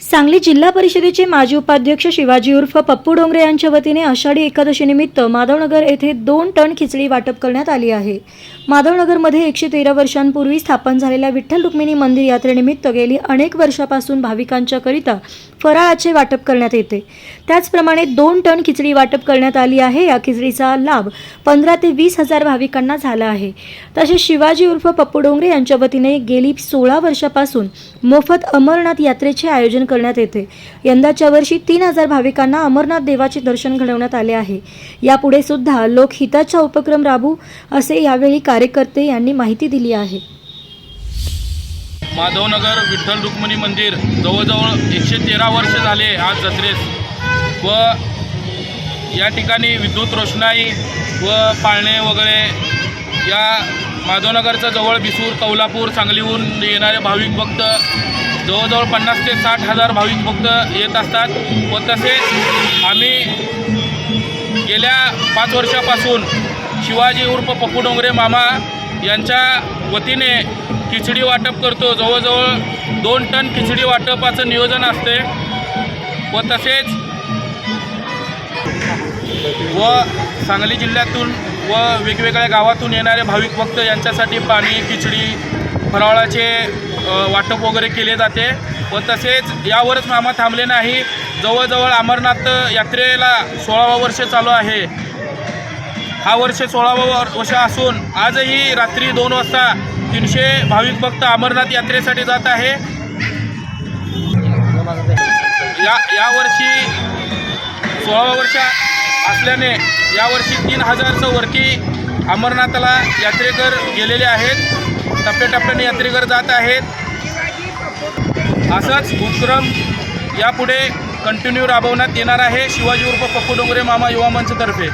सांगली जिल्हा परिषदेचे माजी उपाध्यक्ष शिवाजी उर्फ पप्पू डोंगरे यांच्या वतीने आषाढी एकादशीनिमित्त माधवनगर येथे दोन टन खिचडी वाटप करण्यात आली आहे. माधवनगरमध्ये एकशे तेरा वर्षांपूर्वी स्थापन झालेल्या विठ्ठल रुक्मिणी मंदिर यात्रेनिमित्त गेली अनेक वर्षापासून भाविकांच्याकरिता फराळाचे वाटप करण्यात येते. त्याचप्रमाणे दोन टन खिचडी वाटप करण्यात आली आहे. या खिचडीचा लाभ पंधरा ते वीस हजार भाविकांना झाला आहे. तसेच शिवाजी उर्फ पप्पू डोंगरे यांच्या वतीने गेली सोळा वर्षापासून मोफत अमरनाथ यात्रेचे आयोजन करण्यात येते. यंदाच्या वर्षी तीन हजार भाविकांना अमरनाथ देवाचे दर्शन घडवण्यात आले आहे. यापुढे सुद्धा लोकहिताचा उपक्रम राबू असे यावेळी कार्यकर्ते यांनी माहिती दिली आहे. माधवनगर विठ्ठल रुक्मिणी मंदिर जवळजवळ एकशे तेरा वर्ष झाले आज जत्रेस. व या ठिकाणी विद्युत रोषणाई व पाळणे वगैरे या माधवनगरचं जवळ बिसूर कौलापूर सांगलीहून येणारे भाविक भक्त जवळजवळ पन्नास ते साठ हजार भाविक भक्त येत असतात व तसेच आम्ही गेल्या पाच वर्षापासून शिवाजी उर्फ पप्पू डोंगरे मामा यांच्या वतीने खिचडी वाटप करतो. जवळजवळ दोन टन खिचडी वाटपाचं नियोजन असते व तसेच व सांगली जिल्ह्यातून व वेगवेगळ्या गावातून येणारे भाविक भक्त यांच्यासाठी पाणी खिचडी फराळाचे वाटप वगैरे केले जाते. व तसेच यावरच मामा थांबले नाही. जवळजवळ अमरनाथ यात्रेला सोळावा वर्ष चालू आहे. हा वर्ष सोळावा वर्ष असून आजही रात्री दोन वाजता तीनशे भाविक भक्त अमरनाथ यात्रेसाठी जात आहे. या यावर्षी सोळावा वर्ष असल्याने यावर्षी तीन हजारचं वरती अमरनाथाला यात्रेकर गेलेले आहेत. टप्प्याटप्प्याने यात्रेकर जात आहेत. असाच उपक्रम यापुढे कंटिन्यू राबवण्यात येणार आहे. शिवाजी उर्फ पप्पू डोंगरे मामा युवा मंचतर्फे.